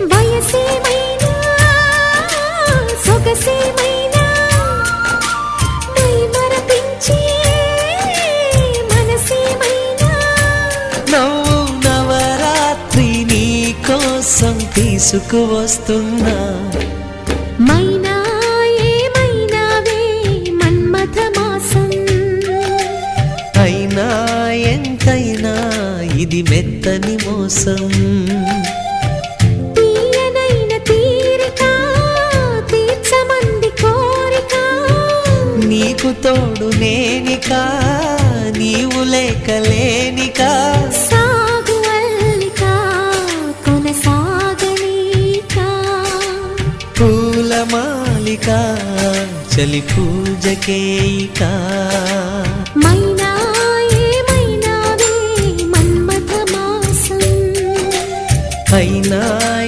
వయసేమైనా సొగసేమైనా my మరపించే మనసేమైనా. నవ్వు నవరాత్రి నీ కోసం తీసుకువస్తున్నా. మైనా ఏమైనావే మన్మథ మాసం. అయినా ఎంతైనా ఇది మెత్తని మోసం. నీకు తోడు నేనికా నీవు లేకలేనికా సాగు అల్లిక కొనసాగనీక. పూల మాలిక చలి పూజకేయికా మైనా